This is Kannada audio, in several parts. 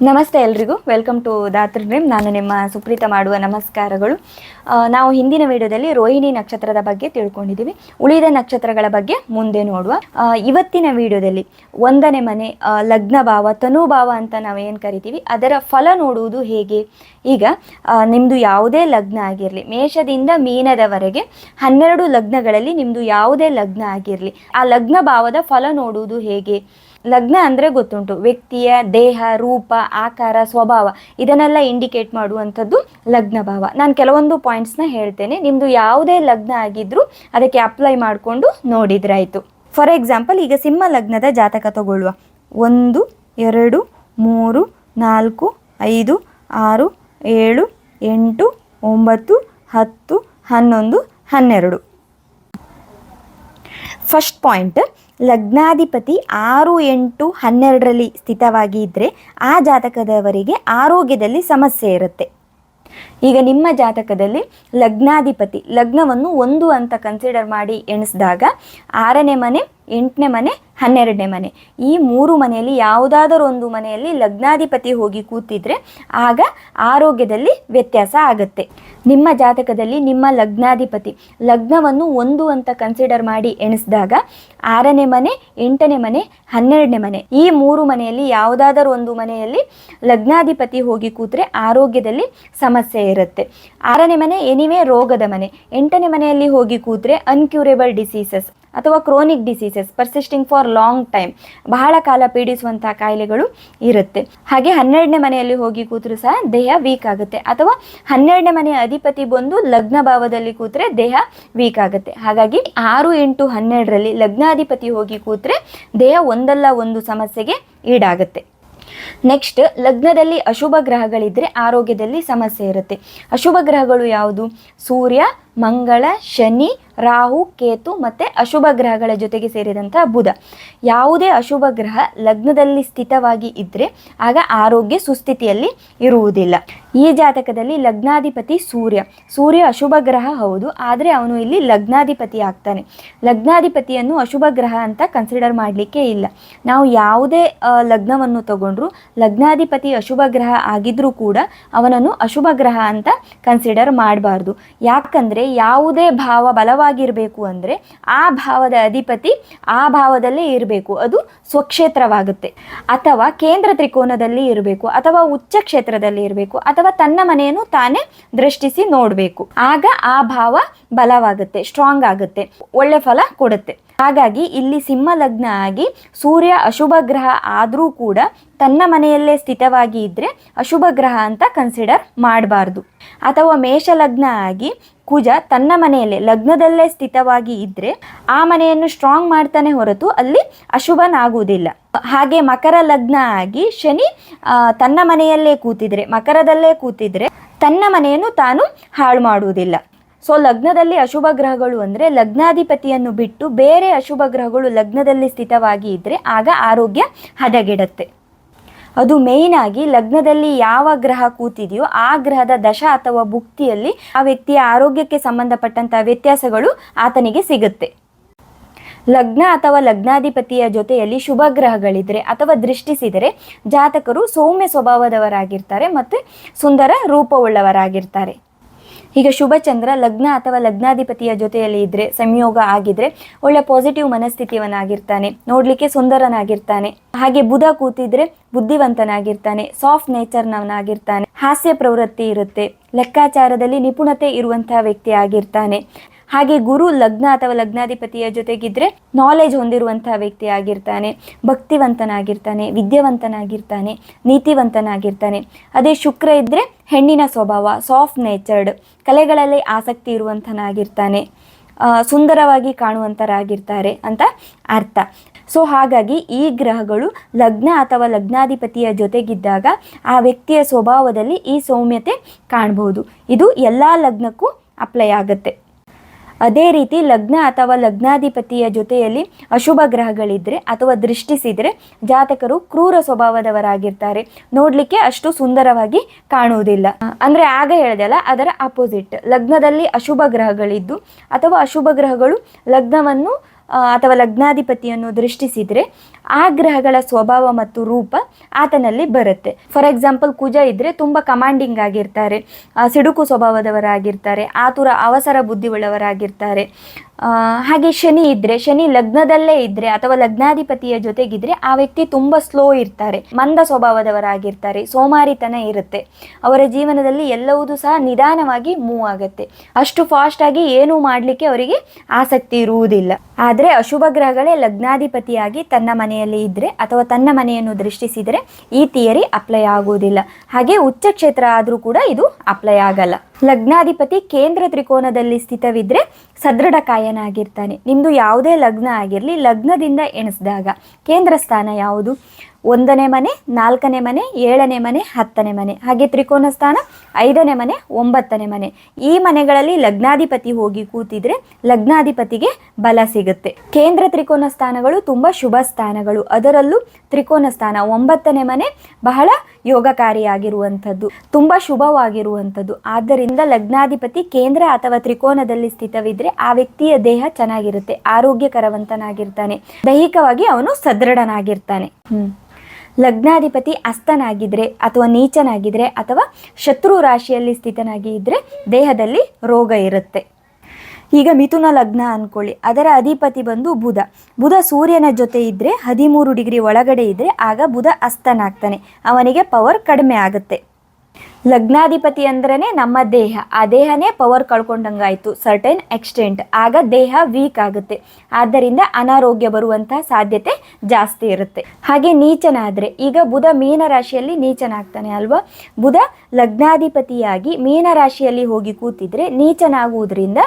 ನಮಸ್ತೆ ಎಲ್ರಿಗೂ. ವೆಲ್ಕಮ್ ಟು ದಾತೃ ಡ್ರೀಮ್ ನಾನು ನಿಮ್ಮ ಸುಪ್ರೀತ ಮಾಡುವ ನಮಸ್ಕಾರಗಳು. ನಾವು ಹಿಂದಿನ ವಿಡಿಯೋದಲ್ಲಿ ರೋಹಿಣಿ ನಕ್ಷತ್ರದ ಬಗ್ಗೆ ತಿಳ್ಕೊಂಡಿದ್ದೀವಿ. ಉಳಿದ ನಕ್ಷತ್ರಗಳ ಬಗ್ಗೆ ಮುಂದೆ ನೋಡುವ. ಇವತ್ತಿನ ವಿಡಿಯೋದಲ್ಲಿ ಒಂದನೇ ಮನೆ ಲಗ್ನ ಭಾವ ತನುಭಾವ ಅಂತ ನಾವೇನು ಕರಿತೀವಿ, ಅದರ ಫಲ ನೋಡುವುದು ಹೇಗೆ? ಈಗ ನಿಮ್ಮದು ಯಾವುದೇ ಲಗ್ನ ಆಗಿರಲಿ, ಮೇಷದಿಂದ ಮೀನದವರೆಗೆ ಹನ್ನೆರಡು ಲಗ್ನಗಳಲ್ಲಿ ನಿಮ್ಮದು ಯಾವುದೇ ಲಗ್ನ ಆಗಿರಲಿ, ಆ ಲಗ್ನ ಭಾವದ ಫಲ ನೋಡುವುದು ಹೇಗೆ? ಲಗ್ನ ಅಂದರೆ ಗೊತ್ತುಂಟು. ವ್ಯಕ್ತಿಯ ದೇಹ, ರೂಪ, ಆಕಾರ, ಸ್ವಭಾವ ಇದನ್ನೆಲ್ಲ ಇಂಡಿಕೇಟ್ ಮಾಡುವಂಥದ್ದು ಲಗ್ನ ಭಾವ. ನಾನು ಕೆಲವೊಂದು ಪಾಯಿಂಟ್ಸ್ನ ಹೇಳ್ತೇನೆ. ನಿಮ್ಮದು ಯಾವುದೇ ಲಗ್ನ ಆಗಿದ್ದರೂ ಅದಕ್ಕೆ ಅಪ್ಲೈ ಮಾಡಿಕೊಂಡು ನೋಡಿದ್ರಾಯಿತು. ಫಾರ್ ಎಕ್ಸಾಂಪಲ್ ಈಗ ಸಿಂಹ ಲಗ್ನದ ಜಾತಕ ತಗೊಳ್ಳುವ. ಒಂದು, ಎರಡು, ಮೂರು, ನಾಲ್ಕು, ಐದು, ಆರು, ಏಳು, ಎಂಟು, ಒಂಬತ್ತು, ಹತ್ತು, ಹನ್ನೊಂದು, ಹನ್ನೆರಡು. ಫಸ್ಟ್ ಪಾಯಿಂಟ್ ಲಗ್ನಾಧಿಪತಿ ಆರು ಎಂಟು ಹನ್ನೆರಡರಲ್ಲಿ ಸ್ಥಿತವಾಗಿ ಇದ್ದರೆ ಆ ಜಾತಕದವರಿಗೆ ಆರೋಗ್ಯದಲ್ಲಿ ಸಮಸ್ಯೆ ಇರುತ್ತೆ. ಈಗ ನಿಮ್ಮ ಜಾತಕದಲ್ಲಿ ಲಗ್ನಾಧಿಪತಿ, ಲಗ್ನವನ್ನು ಒಂದು ಅಂತ ಕನ್ಸಿಡರ್ ಮಾಡಿ ಎಣಿಸಿದಾಗ ಆರನೇ ಮನೆ ಎಂಟನೇ ಮನೆ, ಹನ್ನೆರಡನೇ ಮನೆ. ಈ ಮೂರು ಮನೆಯಲ್ಲಿ ಯಾವುದಾದರೂ ಒಂದು ಮನೆಯಲ್ಲಿ ಲಗ್ನಾಧಿಪತಿ ಹೋಗಿ ಕೂತಿದ್ರೆ ಆಗ ಆರೋಗ್ಯದಲ್ಲಿ ವ್ಯತ್ಯಾಸ ಆಗುತ್ತೆ. ನಿಮ್ಮ ಜಾತಕದಲ್ಲಿ ನಿಮ್ಮ ಲಗ್ನಾಧಿಪತಿ ಲಗ್ನವನ್ನು ಒಂದು ಅಂತ ಕನ್ಸಿಡರ್ ಮಾಡಿ ಎಣಿಸಿದಾಗ ಆರನೇ ಮನೆ, ಎಂಟನೇ ಮನೆ, ಹನ್ನೆರಡನೇ ಮನೆ. ಈ ಮೂರು ಮನೆಯಲ್ಲಿ ಯಾವುದಾದರೂ ಒಂದು ಮನೆಯಲ್ಲಿ ಲಗ್ನಾಧಿಪತಿ ಹೋಗಿ ಕೂತ್ರೆ ಆರೋಗ್ಯದಲ್ಲಿ ಸಮಸ್ಯೆ ಇರುತ್ತೆ. ಆರನೇ ಮನೆ ಎನಿವೆ ರೋಗದ ಮನೆ. ಎಂಟನೇ ಮನೆಯಲ್ಲಿ ಹೋಗಿ ಕೂತ್ರೆ ಅನ್ಕ್ಯೂರೇಬಲ್ ಡಿಸೀಸಸ್ ಅಥವಾ chronic diseases persisting for long time ಬಹಳ ಕಾಲ ಪೀಡಿಸುವಂತಹ ಕಾಯಿಲೆಗಳು ಇರುತ್ತೆ. ಹಾಗೆ ಹನ್ನೆರಡನೇ ಮನೆಯಲ್ಲಿ ಹೋಗಿ ಕೂತರೂ ಸಹ ದೇಹ ವೀಕ್ ಆಗುತ್ತೆ. ಅಥವಾ ಹನ್ನೆರಡನೇ ಮನೆಯ ಅಧಿಪತಿ ಬಂದು ಲಗ್ನ ಭಾವದಲ್ಲಿ ಕೂತ್ರೆ ದೇಹ ವೀಕ್ ಆಗುತ್ತೆ. ಹಾಗಾಗಿ ಆರು ಎಂಟು ಹನ್ನೆರಡರಲ್ಲಿ ಲಗ್ನಾಧಿಪತಿ ಹೋಗಿ ಕೂತ್ರೆ ದೇಹ ಒಂದಲ್ಲ ಒಂದು ಸಮಸ್ಯೆಗೆ ಈಡಾಗುತ್ತೆ. ನೆಕ್ಸ್ಟ್ ಲಗ್ನದಲ್ಲಿ ಅಶುಭ ಗ್ರಹಗಳಿದ್ದರೆ ಆರೋಗ್ಯದಲ್ಲಿ ಸಮಸ್ಯೆ ಇರುತ್ತೆ. ಅಶುಭ ಗ್ರಹಗಳು ಯಾವುದು? ಸೂರ್ಯ, ಮಂಗಳ, ಶನಿ ರಾಹು, ಕೇತು ಮತ್ತು ಅಶುಭ ಗ್ರಹಗಳ ಜೊತೆಗೆ ಸೇರಿದಂತಹ ಬುಧ. ಯಾವುದೇ ಅಶುಭ ಗ್ರಹ ಲಗ್ನದಲ್ಲಿ ಸ್ಥಿತವಾಗಿ ಇದ್ದರೆ ಆಗ ಆರೋಗ್ಯ ಸುಸ್ಥಿತಿಯಲ್ಲಿ ಇರುವುದಿಲ್ಲ. ಈ ಜಾತಕದಲ್ಲಿ ಲಗ್ನಾಧಿಪತಿ ಸೂರ್ಯ. ಸೂರ್ಯ ಅಶುಭ ಗ್ರಹ ಹೌದು, ಆದರೆ ಅವನು ಇಲ್ಲಿ ಲಗ್ನಾಧಿಪತಿ ಆಗ್ತಾನೆ. ಲಗ್ನಾಧಿಪತಿಯನ್ನು ಅಶುಭ ಗ್ರಹ ಅಂತ ಕನ್ಸಿಡರ್ ಮಾಡಲಿಕ್ಕೆ ಇಲ್ಲ. ನಾವು ಯಾವುದೇ ಲಗ್ನವನ್ನು ತಗೊಂಡ್ರು ಲಗ್ನಾಧಿಪತಿ ಅಶುಭ ಗ್ರಹ ಆಗಿದ್ರೂ ಕೂಡ ಅವನನ್ನು ಅಶುಭ ಗ್ರಹ ಅಂತ ಕನ್ಸಿಡರ್ ಮಾಡಬಾರ್ದು. ಯಾಕಂದರೆ ಯಾವುದೇ ಭಾವ ಬಲವಾಗಿರಬೇಕು ಅಂದರೆ ಆ ಭಾವದ ಅಧಿಪತಿ ಆ ಭಾವದಲ್ಲೇ ಇರಬೇಕು. ಅದು ಸ್ವಕ್ಷೇತ್ರವಾಗುತ್ತೆ. ಅಥವಾ ಕೇಂದ್ರ ತ್ರಿಕೋನದಲ್ಲಿ ಇರಬೇಕು, ಅಥವಾ ಉಚ್ಚ ಕ್ಷೇತ್ರದಲ್ಲಿ ಇರಬೇಕು, ಅಥವಾ ತನ್ನ ಮನೆಯನ್ನು ತಾನೇ ದೃಷ್ಟಿಸಿ ನೋಡಬೇಕು. ಆಗ ಆ ಭಾವ ಬಲವಾಗುತ್ತೆ ಸ್ಟ್ರಾಂಗ್ ಆಗುತ್ತೆ, ಒಳ್ಳೆ ಫಲ ಕೊಡುತ್ತೆ. ಹಾಗಾಗಿ ಇಲ್ಲಿ ಸಿಂಹ ಲಗ್ನ ಆಗಿ ಸೂರ್ಯ ಅಶುಭ ಗ್ರಹ ಆದರೂ ಕೂಡ ತನ್ನ ಮನೆಯಲ್ಲೇ ಸ್ಥಿತವಾಗಿ ಇದ್ದರೆ ಅಶುಭ ಗ್ರಹ ಅಂತ ಕನ್ಸಿಡರ್ ಮಾಡಬಾರ್ದು. ಅಥವಾ ಮೇಷ ಲಗ್ನ ಆಗಿ ಕುಜ ತನ್ನ ಮನೆಯಲ್ಲೇ, ಲಗ್ನದಲ್ಲೇ ಸ್ಥಿತವಾಗಿ ಇದ್ದರೆ ಆ ಮನೆಯನ್ನು ಸ್ಟ್ರಾಂಗ್ ಮಾಡ್ತಾನೆ ಹೊರತು ಅಲ್ಲಿ ಅಶುಭನಾಗುವುದಿಲ್ಲ. ಹಾಗೆ ಮಕರ ಲಗ್ನ ಆಗಿ ಶನಿ ತನ್ನ ಮನೆಯಲ್ಲೇ ಕೂತಿದ್ರೆ, ಮಕರದಲ್ಲೇ ಕೂತಿದ್ರೆ ತನ್ನ ಮನೆಯನ್ನು ತಾನು ಹಾಳು ಮಾಡುವುದಿಲ್ಲ. ಸೊ ಲಗ್ನದಲ್ಲಿ ಅಶುಭ ಗ್ರಹಗಳು ಅಂದರೆ ಲಗ್ನಾಧಿಪತಿಯನ್ನು ಬಿಟ್ಟು ಬೇರೆ ಅಶುಭ ಗ್ರಹಗಳು ಲಗ್ನದಲ್ಲಿ ಸ್ಥಿತವಾಗಿ ಇದ್ದರೆ ಆಗ ಆರೋಗ್ಯ ಹದಗೆಡುತ್ತೆ. ಅದು ಮೇಯ್ನ್ ಆಗಿ ಲಗ್ನದಲ್ಲಿ ಯಾವ ಗ್ರಹ ಕೂತಿದೆಯೋ ಆ ಗ್ರಹದ ದಶ ಅಥವಾ ಭುಕ್ತಿಯಲ್ಲಿ ಆ ವ್ಯಕ್ತಿಯ ಆರೋಗ್ಯಕ್ಕೆ ಸಂಬಂಧಪಟ್ಟಂಥ ವ್ಯತ್ಯಾಸಗಳು ಆತನಿಗೆ ಸಿಗುತ್ತೆ. ಲಗ್ನ ಅಥವಾ ಲಗ್ನಾಧಿಪತಿಯ ಜೊತೆಯಲ್ಲಿ ಶುಭ ಗ್ರಹಗಳಿದ್ರೆ ಅಥವಾ ದೃಷ್ಟಿಸಿದರೆ ಜಾತಕರು ಸೌಮ್ಯ ಸ್ವಭಾವದವರಾಗಿರ್ತಾರೆ ಮತ್ತು ಸುಂದರ ರೂಪವುಳ್ಳವರಾಗಿರ್ತಾರೆ. ಈಗ ಶುಭ ಚಂದ್ರ ಲಗ್ನ ಅಥವಾ ಲಗ್ನಾಧಿಪತಿಯ ಜೊತೆಯಲ್ಲಿ ಇದ್ರೆ ಸಂಯೋಗ ಆಗಿದ್ರೆ ಒಳ್ಳೆ ಪಾಸಿಟಿವ್ ಮನಸ್ಥಿತಿಯವನಾಗಿರ್ತಾನೆ, ನೋಡ್ಲಿಕ್ಕೆ ಸುಂದರನಾಗಿರ್ತಾನೆ. ಹಾಗೆ ಬುಧ ಕೂತಿದ್ರೆ ಬುದ್ಧಿವಂತನಾಗಿರ್ತಾನೆ ಸಾಫ್ಟ್ ನೇಚರ್ನವನಾಗಿರ್ತಾನೆ ಹಾಸ್ಯ ಪ್ರವೃತ್ತಿ ಇರುತ್ತೆ, ಲೆಕ್ಕಾಚಾರದಲ್ಲಿ ನಿಪುಣತೆ ಇರುವಂತಹ ವ್ಯಕ್ತಿ ಆಗಿರ್ತಾನೆ. ಹಾಗೆ ಗುರು ಲಗ್ನ ಅಥವಾ ಲಗ್ನಾಧಿಪತಿಯ ಜೊತೆಗಿದ್ರೆ ನಾಲೆಜ್ ಹೊಂದಿರುವಂತಹ ವ್ಯಕ್ತಿ ಆಗಿರ್ತಾನೆ, ಭಕ್ತಿವಂತನಾಗಿರ್ತಾನೆ, ವಿದ್ಯಾವಂತನಾಗಿರ್ತಾನೆ, ನೀತಿವಂತನಾಗಿರ್ತಾನೆ. ಅದೇ ಶುಕ್ರ ಇದ್ರೆ ಹೆಣ್ಣಿನ ಸ್ವಭಾವ ಸಾಫ್ಟ್ ನೇಚರ್ಡ್ ಕಲೆಗಳಲ್ಲಿ ಆಸಕ್ತಿ ಇರುವಂತನಾಗಿರ್ತಾನೆ ಸುಂದರವಾಗಿ ಕಾಣುವಂತರಾಗಿರ್ತಾರೆ ಅಂತ ಅರ್ಥ. ಸೊ ಹಾಗಾಗಿ ಈ ಗ್ರಹಗಳು ಲಗ್ನ ಅಥವಾ ಲಗ್ನಾಧಿಪತಿಯ ಜೊತೆಗಿದ್ದಾಗ ಆ ವ್ಯಕ್ತಿಯ ಸ್ವಭಾವದಲ್ಲಿ ಈ ಸೌಮ್ಯತೆ ಕಾಣಬಹುದು ಇದು ಎಲ್ಲ ಲಗ್ನಕ್ಕೂ ಅಪ್ಲೈ ಆಗುತ್ತೆ. ಅದೇ ರೀತಿ ಲಗ್ನ ಅಥವಾ ಲಗ್ನಾಧಿಪತಿಯ ಜೊತೆಯಲ್ಲಿ ಅಶುಭ ಗ್ರಹಗಳಿದ್ರೆ ಅಥವಾ ದೃಷ್ಟಿಸಿದ್ರೆ ಜಾತಕರು ಕ್ರೂರ ಸ್ವಭಾವದವರಾಗಿರ್ತಾರೆ. ನೋಡ್ಲಿಕ್ಕೆ ಅಷ್ಟು ಸುಂದರವಾಗಿ ಕಾಣುವುದಿಲ್ಲ. ಅಂದ್ರೆ ಆಗ ಹೇಳಿದೆಲ್ಲ ಅದರ ಅಪೋಸಿಟ್ ಲಗ್ನದಲ್ಲಿ ಅಶುಭ ಗ್ರಹಗಳಿದ್ದು ಅಥವಾ ಅಶುಭ ಗ್ರಹಗಳು ಲಗ್ನವನ್ನು ಅಥವಾ ಲಗ್ನಾಧಿಪತಿಯನ್ನು ದೃಷ್ಟಿಸಿದರೆ ಆ ಗ್ರಹಗಳ ಸ್ವಭಾವ ಮತ್ತು ರೂಪ ಆತನಲ್ಲಿ ಬರುತ್ತೆ. ಫಾರ್ ಎಕ್ಸಾಂಪಲ್ ಕುಜ ಇದ್ರೆ ತುಂಬ ಕಮಾಂಡಿಂಗ್ ಆಗಿರ್ತಾರೆ. ಸಿಡುಕು ಸ್ವಭಾವದವರಾಗಿರ್ತಾರೆ. ಆತುರ, ಅವಸರ ಬುದ್ಧಿ ಉಳ್ಳವರಾಗಿರ್ತಾರೆ ಹಾಗೆ ಶನಿ ಇದ್ರೆ, ಶನಿ ಲಗ್ನದಲ್ಲೇ ಇದ್ರೆ ಅಥವಾ ಲಗ್ನಾಧಿಪತಿಯ ಜೊತೆಗಿದ್ರೆ ಆ ವ್ಯಕ್ತಿ ತುಂಬ ಸ್ಲೋ ಇರ್ತಾರೆ. ಮಂದ ಸ್ವಭಾವದವರಾಗಿರ್ತಾರೆ. ಸೋಮಾರಿತನ ಇರುತ್ತೆ. ಅವರ ಜೀವನದಲ್ಲಿ ಎಲ್ಲವೂ ಸಹ ನಿಧಾನವಾಗಿ ಮೂವ್ ಆಗುತ್ತೆ. ಅಷ್ಟು ಫಾಸ್ಟ್ ಆಗಿ ಏನೂ ಮಾಡಲಿಕ್ಕೆ ಅವರಿಗೆ ಆಸಕ್ತಿ ಇರುವುದಿಲ್ಲ. ಆದರೆ ಅಶುಭ ಗ್ರಹಗಳೇ ಲಗ್ನಾಧಿಪತಿಯಾಗಿ ತನ್ನ ಮನೆಯಲ್ಲಿ ಇದ್ರೆ ಅಥವಾ ತನ್ನ ಮನೆಯನ್ನು ದೃಷ್ಟಿಸಿದರೆ ಈ ಥಿಯರಿ ಅಪ್ಲೈ ಆಗುವುದಿಲ್ಲ. ಹಾಗೆ ಉಚ್ಚ ಕ್ಷೇತ್ರ ಆದರೂ ಕೂಡ ಇದು ಅಪ್ಲೈ ಆಗಲ್ಲ. ಲಗ್ನಾಧಿಪತಿ ಕೇಂದ್ರ ತ್ರಿಕೋನದಲ್ಲಿ ಸ್ಥಿತವಿದ್ರೆ ಸದೃಢ ಕಾಯನಾಗಿರ್ತಾನೆ ನಿಮ್ಮದು ಯಾವುದೇ ಲಗ್ನ ಆಗಿರಲಿ, ಲಗ್ನದಿಂದ ಎಣಿಸಿದಾಗ ಕೇಂದ್ರ ಸ್ಥಾನ ಯಾವುದು? ಒಂದನೇ ಮನೆ, ನಾಲ್ಕನೇ ಮನೆ, ಏಳನೇ ಮನೆ, ಹತ್ತನೇ ಮನೆ. ಹಾಗೆ ತ್ರಿಕೋನ ಸ್ಥಾನ ಐದನೇ ಮನೆ, ಒಂಬತ್ತನೇ ಮನೆ. ಈ ಮನೆಗಳಲ್ಲಿ ಲಗ್ನಾಧಿಪತಿ ಹೋಗಿ ಕೂತಿದ್ರೆ ಲಗ್ನಾಧಿಪತಿಗೆ ಬಲ ಸಿಗುತ್ತೆ. ಕೇಂದ್ರ ತ್ರಿಕೋನ ಸ್ಥಾನಗಳು ತುಂಬ ಶುಭ ಸ್ಥಾನಗಳು. ಅದರಲ್ಲೂ ತ್ರಿಕೋನ ಸ್ಥಾನ ಒಂಬತ್ತನೇ ಮನೆ ಬಹಳ ಯೋಗಕಾರಿಯಾಗಿರುವಂಥದ್ದು, ತುಂಬ ಶುಭವಾಗಿರುವಂಥದ್ದು. ಆದ್ದರಿಂದ ಲಗ್ನಾಧಿಪತಿ ಕೇಂದ್ರ ಅಥವಾ ತ್ರಿಕೋನದಲ್ಲಿ ಸ್ಥಿತವಿದ್ರೆ ಆ ವ್ಯಕ್ತಿಯ ದೇಹ ಚೆನ್ನಾಗಿರುತ್ತೆ, ಆರೋಗ್ಯಕರವಂತನಾಗಿರ್ತಾನೆ. ದೈಹಿಕವಾಗಿ ಅವನು ಸದೃಢನಾಗಿರ್ತಾನೆ. ಲಗ್ನಾಧಿಪತಿ ಅಸ್ತನಾಗಿದ್ರೆ ಅಥವಾ ನೀಚನಾಗಿದ್ರೆ ಅಥವಾ ಶತ್ರು ರಾಶಿಯಲ್ಲಿ ಸ್ಥಿತನಾಗಿ ಇದ್ರೆ ದೇಹದಲ್ಲಿ ರೋಗ ಇರುತ್ತೆ. ಈಗ ಮಿಥುನ ಲಗ್ನ ಅನ್ಕೊಳ್ಳಿ. ಅದರ ಅಧಿಪತಿ ಬಂದು ಬುಧ. ಬುಧ ಸೂರ್ಯನ ಜೊತೆ ಇದ್ದರೆ ಹದಿಮೂರು ಡಿಗ್ರಿ ಒಳಗಡೆ ಇದ್ದರೆ ಆಗ ಬುಧ ಅಸ್ತನಾಗ್ತಾನೆ. ಅವನಿಗೆ ಪವರ್ ಕಡಿಮೆ ಆಗುತ್ತೆ. ಲಗ್ನಾಧಿಪತಿ ಅಂದ್ರೇ ನಮ್ಮ ದೇಹ. ಆ ದೇಹನೇ ಪವರ್ ಕಳ್ಕೊಂಡಂಗಾಯ್ತು. ಸರ್ಟೈನ್ ಎಕ್ಸ್ಟೆಂಟ್ ಆಗ ದೇಹ ವೀಕ್ ಆಗುತ್ತೆ. ಆದ್ದರಿಂದ ಅನಾರೋಗ್ಯ ಬರುವಂತಹ ಸಾಧ್ಯತೆ ಜಾಸ್ತಿ ಇರುತ್ತೆ. ಹಾಗೆ ನೀಚನಾದ್ರೆ, ಈಗ ಬುಧ ಮೀನ ರಾಶಿಯಲ್ಲಿ ನೀಚನಾಗ್ತಾನೆ ಅಲ್ವಾ? ಬುಧ ಲಗ್ನಾಧಿಪತಿಯಾಗಿ ಮೀನ ರಾಶಿಯಲ್ಲಿ ಹೋಗಿ ಕೂತಿದ್ರೆ ನೀಚನಾಗುವುದರಿಂದ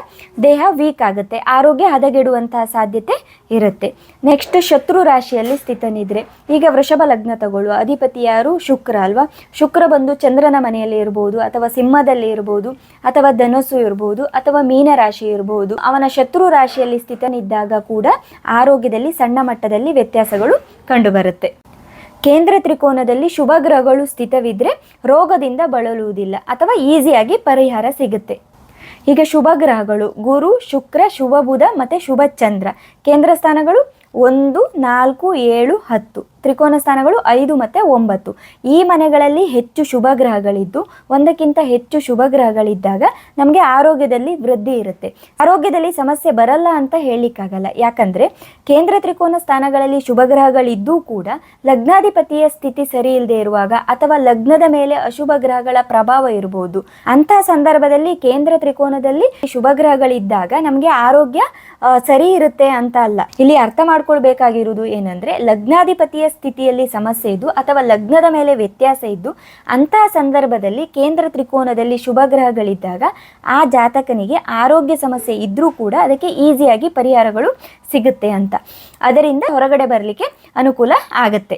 ದೇಹ ವೀಕ್ ಆಗುತ್ತೆ. ಆರೋಗ್ಯ ಹದಗೆಡುವಂತಹ ಸಾಧ್ಯತೆ ಇರುತ್ತೆ. ನೆಕ್ಸ್ಟ್ ಶತ್ರು ರಾಶಿಯಲ್ಲಿ ಸ್ಥಿತನಿದ್ರೆ, ಈಗ ವೃಷಭ ಲಗ್ನ ತಗೊಳ್ಳುವ ಅಧಿಪತಿ ಯಾರು? ಶುಕ್ರ ಅಲ್ವಾ? ಶುಕ್ರ ಬಂದು ಚಂದ್ರನ ಮನೆಯಲ್ಲಿ ಇರಬಹುದು ಅಥವಾ ಸಿಂಹದಲ್ಲಿ ಇರಬಹುದು ಅಥವಾ ಧನಸ್ಸು ಇರಬಹುದು ಅಥವಾ ಮೀನ ರಾಶಿ ಇರಬಹುದು ಅವನ ಶತ್ರು ರಾಶಿಯಲ್ಲಿ ಸ್ಥಿತನಿದ್ದಾಗ ಕೂಡ ಆರೋಗ್ಯದಲ್ಲಿ ಸಣ್ಣ ಮಟ್ಟದಲ್ಲಿ ವ್ಯತ್ಯಾಸಗಳು ಕಂಡುಬರುತ್ತೆ. ಕೇಂದ್ರ ತ್ರಿಕೋನದಲ್ಲಿ ಶುಭ ಗ್ರಹಗಳು ಸ್ಥಿತವಿದ್ರೆ ರೋಗದಿಂದ ಬಳಲುವುದಿಲ್ಲ ಅಥವಾ ಈಸಿಯಾಗಿ ಪರಿಹಾರ ಸಿಗುತ್ತೆ. ಈಗ ಶುಭ ಗ್ರಹಗಳು ಗುರು, ಶುಕ್ರ, ಶುಭ ಬುಧ ಮತ್ತು ಶುಭ ಚಂದ್ರ. ಕೇಂದ್ರ ಸ್ಥಾನಗಳು ಒಂದು, ನಾಲ್ಕು, ಏಳು, ಹತ್ತು. ತ್ರಿಕೋನ ಸ್ಥಾನಗಳು ಐದು ಮತ್ತು ಒಂಬತ್ತು. ಈ ಮನೆಗಳಲ್ಲಿ ಹೆಚ್ಚು ಶುಭ ಗ್ರಹಗಳಿದ್ದು, ಒಂದಕ್ಕಿಂತ ಹೆಚ್ಚು ಶುಭ ಗ್ರಹಗಳಿದ್ದಾಗ ನಮಗೆ ಆರೋಗ್ಯದಲ್ಲಿ ವೃದ್ಧಿ ಇರುತ್ತೆ. ಆರೋಗ್ಯದಲ್ಲಿ ಸಮಸ್ಯೆ ಬರಲ್ಲ ಅಂತ ಹೇಳಲಿಕ್ಕಾಗಲ್ಲ. ಯಾಕಂದರೆ ಕೇಂದ್ರ ತ್ರಿಕೋನ ಸ್ಥಾನಗಳಲ್ಲಿ ಶುಭ ಗ್ರಹಗಳಿದ್ದೂ ಕೂಡ ಲಗ್ನಾಧಿಪತಿಯ ಸ್ಥಿತಿ ಸರಿ ಇಲ್ಲದೆ ಇರುವಾಗ ಅಥವಾ ಲಗ್ನದ ಮೇಲೆ ಅಶುಭ ಗ್ರಹಗಳ ಪ್ರಭಾವ ಇರಬಹುದು ಅಂತಹ ಸಂದರ್ಭದಲ್ಲಿ ಕೇಂದ್ರ ತ್ರಿಕೋನದಲ್ಲಿ ಶುಭ ಗ್ರಹಗಳಿದ್ದಾಗ ನಮಗೆ ಆರೋಗ್ಯ ಸರಿ ಇರುತ್ತೆ ಅಂತ ಅಲ್ಲ. ಇಲ್ಲಿ ಅರ್ಥ ಮಾಡ್ಕೊಳ್ಬೇಕಾಗಿರುವುದು ಏನಂದ್ರೆ ಲಗ್ನಾಧಿಪತಿಯ ಸ್ಥಿತಿಯಲ್ಲಿ ಸಮಸ್ಯೆ ಇದ್ದು ಅಥವಾ ಲಗ್ನದ ಮೇಲೆ ವ್ಯತ್ಯಾಸ ಇದ್ದು ಅಂತಹ ಸಂದರ್ಭದಲ್ಲಿ ಕೇಂದ್ರ ತ್ರಿಕೋನದಲ್ಲಿ ಶುಭ ಗ್ರಹಗಳಿದ್ದಾಗ ಆ ಜಾತಕನಿಗೆ ಆರೋಗ್ಯ ಸಮಸ್ಯೆ ಇದ್ರೂ ಕೂಡ ಅದಕ್ಕೆ ಈಸಿಯಾಗಿ ಪರಿಹಾರಗಳು ಸಿಗುತ್ತೆ ಅಂತ. ಅದರಿಂದ ಹೊರಗಡೆ ಬರಲಿಕ್ಕೆ ಅನುಕೂಲ ಆಗುತ್ತೆ.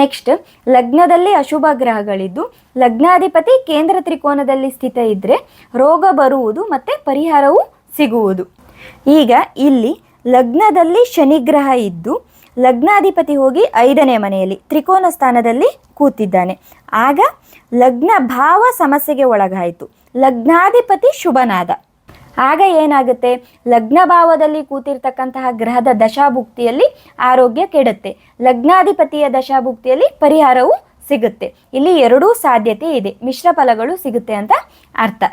ನೆಕ್ಸ್ಟ್, ಲಗ್ನದಲ್ಲಿ ಅಶುಭ ಗ್ರಹಗಳಿದ್ದು ಲಗ್ನಾಧಿಪತಿ ಕೇಂದ್ರ ತ್ರಿಕೋನದಲ್ಲಿ ಸ್ಥಿತ ಇದ್ದರೆ ರೋಗ ಬರುವುದು ಮತ್ತು ಪರಿಹಾರವೂ ಸಿಗುವುದು. ಈಗ ಇಲ್ಲಿ ಲಗ್ನದಲ್ಲಿ ಶನಿಗ್ರಹ ಇದ್ದು ಲಗ್ನಾಧಿಪತಿ ಹೋಗಿ ಐದನೇ ಮನೆಯಲ್ಲಿ ತ್ರಿಕೋನ ಸ್ಥಾನದಲ್ಲಿ ಕೂತಿದ್ದಾನೆ. ಆಗ ಲಗ್ನ ಭಾವ ಸಮಸ್ಯೆಗೆ ಒಳಗಾಯಿತು. ಲಗ್ನಾಧಿಪತಿ ಶುಭನಾದ. ಆಗ ಏನಾಗುತ್ತೆ? ಲಗ್ನ ಭಾವದಲ್ಲಿ ಕೂತಿರ್ತಕ್ಕಂತಹ ಗ್ರಹದ ದಶಾಭುಕ್ತಿಯಲ್ಲಿ ಆರೋಗ್ಯ ಕೆಡುತ್ತೆ. ಲಗ್ನಾಧಿಪತಿಯ ದಶಾಭುಕ್ತಿಯಲ್ಲಿ ಪರಿಹಾರವು ಸಿಗುತ್ತೆ. ಇಲ್ಲಿ ಎರಡೂ ಸಾಧ್ಯತೆ ಇದೆ. ಮಿಶ್ರ ಫಲಗಳು ಸಿಗುತ್ತೆ ಅಂತ ಅರ್ಥ.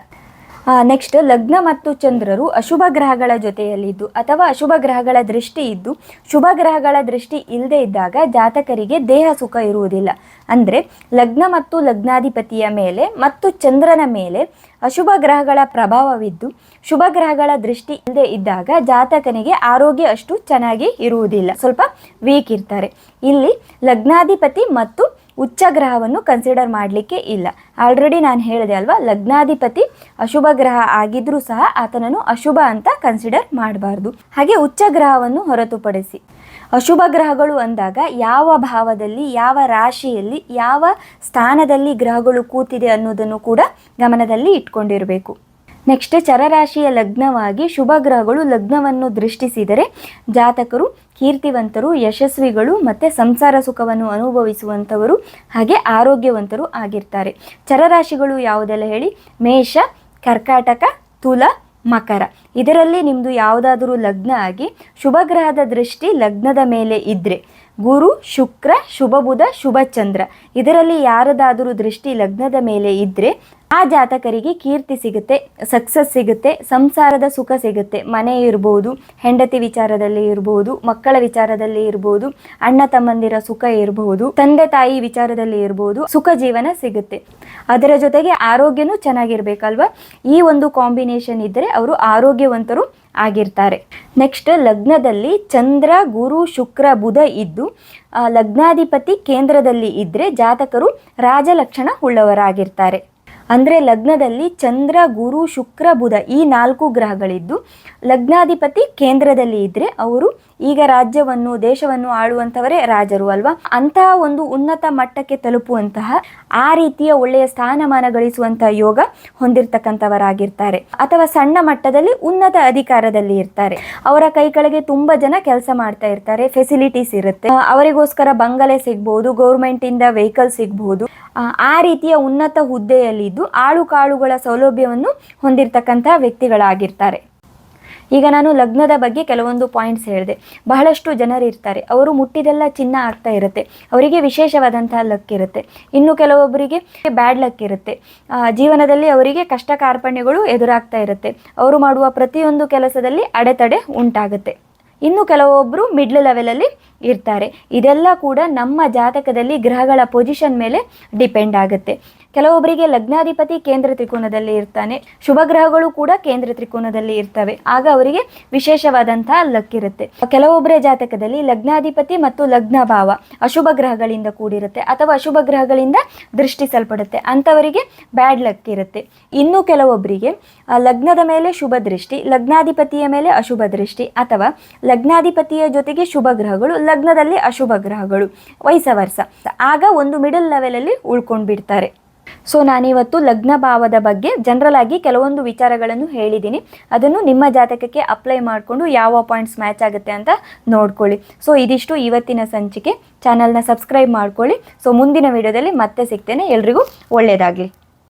ನೆಕ್ಸ್ಟ್ ಲಗ್ನ ಮತ್ತು ಚಂದ್ರರು ಅಶುಭ ಗ್ರಹಗಳ ಜೊತೆಯಲ್ಲಿದ್ದು ಅಥವಾ ಅಶುಭ ಗ್ರಹಗಳ ದೃಷ್ಟಿ ಇದ್ದು ಶುಭ ಗ್ರಹಗಳ ದೃಷ್ಟಿ ಇಲ್ಲದೆ ಇದ್ದಾಗ ಜಾತಕರಿಗೆ ದೇಹ ಸುಖ ಇರುವುದಿಲ್ಲ. ಅಂದರೆ ಲಗ್ನ ಮತ್ತು ಲಗ್ನಾಧಿಪತಿಯ ಮೇಲೆ ಮತ್ತು ಚಂದ್ರನ ಮೇಲೆ ಅಶುಭ ಗ್ರಹಗಳ ಪ್ರಭಾವವಿದ್ದು ಶುಭ ಗ್ರಹಗಳ ದೃಷ್ಟಿ ಇಲ್ಲದೆ ಇದ್ದಾಗ ಜಾತಕನಿಗೆ ಆರೋಗ್ಯ ಅಷ್ಟು ಚೆನ್ನಾಗಿ ಇರುವುದಿಲ್ಲ. ಸ್ವಲ್ಪ ವೀಕ್ ಇರ್ತಾರೆ. ಇಲ್ಲಿ ಲಗ್ನಾಧಿಪತಿ ಮತ್ತು ಉಚ್ಚ ಗ್ರಹವನ್ನು ಕನ್ಸಿಡರ್ ಮಾಡಲಿಕ್ಕೆ ಇಲ್ಲ. ಆಲ್ರೆಡಿ ನಾನು ಹೇಳಿದೆ ಅಲ್ವಾ, ಲಗ್ನಾಧಿಪತಿ ಅಶುಭ ಗ್ರಹ ಆಗಿದ್ರೂ ಸಹ ಆತನನ್ನು ಅಶುಭ ಅಂತ ಕನ್ಸಿಡರ್ ಮಾಡಬಾರ್ದು. ಹಾಗೆ ಉಚ್ಚ ಗ್ರಹವನ್ನು ಹೊರತುಪಡಿಸಿ ಅಶುಭ ಗ್ರಹಗಳು ಅಂದಾಗ ಯಾವ ಭಾವದಲ್ಲಿ, ಯಾವ ರಾಶಿಯಲ್ಲಿ, ಯಾವ ಸ್ಥಾನದಲ್ಲಿ ಗ್ರಹಗಳು ಕೂತಿದೆ ಅನ್ನೋದನ್ನು ಕೂಡ ಗಮನದಲ್ಲಿ ಇಟ್ಕೊಂಡಿರಬೇಕು. ನೆಕ್ಸ್ಟ್ ಚರರಾಶಿಯ ಲಗ್ನವಾಗಿ ಶುಭ ಗ್ರಹಗಳು ಲಗ್ನವನ್ನು ದೃಷ್ಟಿಸಿದರೆ ಜಾತಕರು, ಕೀರ್ತಿವಂತರು, ಯಶಸ್ವಿಗಳು ಮತ್ತು ಸಂಸಾರ ಸುಖವನ್ನು ಅನುಭವಿಸುವಂಥವರು ಹಾಗೆ ಆರೋಗ್ಯವಂತರು ಆಗಿರ್ತಾರೆ. ಚರರಾಶಿಗಳು ಯಾವುದೆಲ್ಲ ಹೇಳಿ? ಮೇಷ, ಕರ್ಕಾಟಕ, ತುಲ, ಮಕರ. ಇದರಲ್ಲಿ ನಿಮ್ಮದು ಯಾವುದಾದರೂ ಲಗ್ನ ಆಗಿ ಶುಭ ಗ್ರಹದ ದೃಷ್ಟಿ ಲಗ್ನದ ಮೇಲೆ ಇದ್ದರೆ ಗುರು, ಶುಕ್ರ, ಶುಭ ಬುಧ, ಶುಭ ಚಂದ್ರ. ಇದರಲ್ಲಿ ಯಾರದಾದರೂ ದೃಷ್ಟಿ ಲಗ್ನದ ಮೇಲೆ ಇದ್ದರೆ ಆ ಜಾತಕರಿಗೆ ಕೀರ್ತಿ ಸಿಗುತ್ತೆ ಸಕ್ಸಸ್ ಸಿಗುತ್ತೆ, ಸಂಸಾರದ ಸುಖ ಸಿಗುತ್ತೆ. ಮನೆ ಇರ್ಬೋದು, ಹೆಂಡತಿ ವಿಚಾರದಲ್ಲಿ ಇರ್ಬೋದು, ಮಕ್ಕಳ ವಿಚಾರದಲ್ಲಿ ಇರ್ಬೋದು, ಅಣ್ಣ ತಮ್ಮಂದಿರ ಸುಖ ಇರಬಹುದು ತಂದೆ ತಾಯಿ ವಿಚಾರದಲ್ಲಿ ಇರ್ಬೋದು, ಸುಖ ಜೀವನ ಸಿಗುತ್ತೆ. ಅದರ ಜೊತೆಗೆ ಆರೋಗ್ಯನೂ ಚೆನ್ನಾಗಿರ್ಬೇಕಲ್ವಾ? ಈ ಒಂದು ಕಾಂಬಿನೇಷನ್ ಇದ್ದರೆ ಅವರು ಆರೋಗ್ಯವಂತರು ಆಗಿರ್ತಾರೆ. ನೆಕ್ಸ್ಟ್ ಲಗ್ನದಲ್ಲಿ ಚಂದ್ರ, ಗುರು, ಶುಕ್ರ, ಬುಧ ಇದ್ದು ಲಗ್ನಾಧಿಪತಿ ಕೇಂದ್ರದಲ್ಲಿ ಇದ್ದರೆ ಜಾತಕರು ರಾಜಲಕ್ಷಣ ಉಳ್ಳವರಾಗಿರ್ತಾರೆ. ಅಂದರೆ ಲಗ್ನದಲ್ಲಿ ಚಂದ್ರ ಗುರು ಶುಕ್ರ ಬುಧ ಈ ನಾಲ್ಕು ಗ್ರಹಗಳಿದ್ದು ಲಗ್ನಾಧಿಪತಿ ಕೇಂದ್ರದಲ್ಲಿ ಇದ್ದರೆ ಅವರು ಈಗ ರಾಜ್ಯವನ್ನು, ದೇಶವನ್ನು ಆಳುವಂಥವರೇ ರಾಜರು ಅಲ್ವಾ? ಅಂತಹ ಒಂದು ಉನ್ನತ ಮಟ್ಟಕ್ಕೆ ತಲುಪುವಂತಹ, ಆ ರೀತಿಯ ಒಳ್ಳೆಯ ಸ್ಥಾನಮಾನ ಗಳಿಸುವಂತಹ ಯೋಗ ಹೊಂದಿರತಕ್ಕಂಥವರಾಗಿರ್ತಾರೆ. ಅಥವಾ ಸಣ್ಣ ಮಟ್ಟದಲ್ಲಿ ಉನ್ನತ ಅಧಿಕಾರದಲ್ಲಿ ಇರ್ತಾರೆ. ಅವರ ಕೈ ಕೆಳಗೆ ತುಂಬಾ ಜನ ಕೆಲಸ ಮಾಡ್ತಾ ಇರ್ತಾರೆ ಫೆಸಿಲಿಟೀಸ್ ಇರುತ್ತೆ. ಅವರಿಗೋಸ್ಕರ ಬಂಗಲೆ ಸಿಗ್ಬಹುದು ಗೌರ್ಮೆಂಟ್ ಇಂದ ವೆಹಿಕಲ್ ಸಿಗ್ಬಹುದು ಆ ರೀತಿಯ ಉನ್ನತ ಹುದ್ದೆಯಲ್ಲಿದ್ದು ಆಳು ಕಾಳುಗಳ ಸೌಲಭ್ಯವನ್ನು ಹೊಂದಿರತಕ್ಕಂತಹ ವ್ಯಕ್ತಿಗಳಾಗಿರ್ತಾರೆ. ಈಗ ನಾನು ಲಗ್ನದ ಬಗ್ಗೆ ಕೆಲವೊಂದು ಪಾಯಿಂಟ್ಸ್ ಹೇಳಿದೆ. ಬಹಳಷ್ಟು ಜನರಿರ್ತಾರೆ ಅವರು ಮುಟ್ಟಿದೆಲ್ಲ ಚಿನ್ನ ಆಗ್ತಾ ಇರುತ್ತೆ. ಅವರಿಗೆ ವಿಶೇಷವಾದಂತಹ ಲಕ್ ಇರುತ್ತೆ. ಇನ್ನು ಕೆಲವೊಬ್ಬರಿಗೆ ಬ್ಯಾಡ್ ಲಕ್ ಇರುತ್ತೆ. ಜೀವನದಲ್ಲಿ ಅವರಿಗೆ ಕಷ್ಟ ಕಾರ್ಪಣ್ಯಗಳು ಎದುರಾಗ್ತಾ ಇರುತ್ತೆ. ಅವರು ಮಾಡುವ ಪ್ರತಿಯೊಂದು ಕೆಲಸದಲ್ಲಿ ಅಡೆತಡೆ ಉಂಟಾಗುತ್ತೆ. ಇನ್ನು ಕೆಲವೊಬ್ಬರು ಮಿಡ್ಲ್ ಲೆವೆಲಲ್ಲಿ ಇರ್ತಾರೆ. ಇದೆಲ್ಲ ಕೂಡ ನಮ್ಮ ಜಾತಕದಲ್ಲಿ ಗ್ರಹಗಳ ಪೊಸಿಷನ್ ಮೇಲೆ ಡಿಪೆಂಡ್ ಆಗುತ್ತೆ. ಕೆಲವೊಬ್ಬರಿಗೆ ಲಗ್ನಾಧಿಪತಿ ಕೇಂದ್ರ ತ್ರಿಕೋನದಲ್ಲಿ ಇರ್ತಾನೆ. ಶುಭ ಗ್ರಹಗಳು ಕೂಡ ಕೇಂದ್ರ ತ್ರಿಕೋನದಲ್ಲಿ ಇರ್ತವೆ. ಆಗ ಅವರಿಗೆ ವಿಶೇಷವಾದಂತಹ ಲಕ್ ಇರುತ್ತೆ ಕೆಲವೊಬ್ಬರ ಜಾತಕದಲ್ಲಿ ಲಗ್ನಾಧಿಪತಿ ಮತ್ತು ಲಗ್ನ ಭಾವ ಅಶುಭ ಗ್ರಹಗಳಿಂದ ಕೂಡಿರುತ್ತೆ ಅಥವಾ ಅಶುಭ ಗ್ರಹಗಳಿಂದ ದೃಷ್ಟಿಸಲ್ಪಡುತ್ತೆ. ಅಂಥವರಿಗೆ ಬ್ಯಾಡ್ ಲಕ್ ಇರುತ್ತೆ. ಇನ್ನು ಕೆಲವೊಬ್ಬರಿಗೆ ಲಗ್ನದ ಮೇಲೆ ಶುಭ ದೃಷ್ಟಿ, ಲಗ್ನಾಧಿಪತಿಯ ಮೇಲೆ ಅಶುಭ ದೃಷ್ಟಿ ಅಥವಾ ಲಗ್ನಾಧಿಪತಿಯ ಜೊತೆಗೆ ಶುಭ ಗ್ರಹಗಳು, ಲಗ್ನದಲ್ಲಿ ಅಶುಭ ಗ್ರಹಗಳು ವಯಸ್ಸ ಆಗ ಒಂದು ಮಿಡಲ್ ಲೆವೆಲಲ್ಲಿ ಉಳ್ಕೊಂಡು ಬಿಡ್ತಾರೆ ಸೊ ನಾನಿವತ್ತು ಲಗ್ನ ಭಾವದ ಬಗ್ಗೆ ಜನರಲ್ ಆಗಿ ಕೆಲವೊಂದು ವಿಚಾರಗಳನ್ನು ಹೇಳಿದ್ದೀನಿ. ಅದನ್ನು ನಿಮ್ಮ ಜಾತಕಕ್ಕೆ ಅಪ್ಲೈ ಮಾಡಿಕೊಂಡು ಯಾವ ಪಾಯಿಂಟ್ಸ್ ಮ್ಯಾಚ್ ಆಗುತ್ತೆ ಅಂತ ನೋಡ್ಕೊಳ್ಳಿ. ಸೊ ಇದಿಷ್ಟು ಇವತ್ತಿನ ಸಂಚಿಕೆ. ಚಾನಲ್ನ ಸಬ್ಸ್ಕ್ರೈಬ್ ಮಾಡ್ಕೊಳ್ಳಿ. ಸೊ ಮುಂದಿನ ವಿಡಿಯೋದಲ್ಲಿ ಮತ್ತೆ ಸಿಗ್ತೇನೆ. ಎಲ್ರಿಗೂ ಒಳ್ಳೆಯದಾಗಲಿ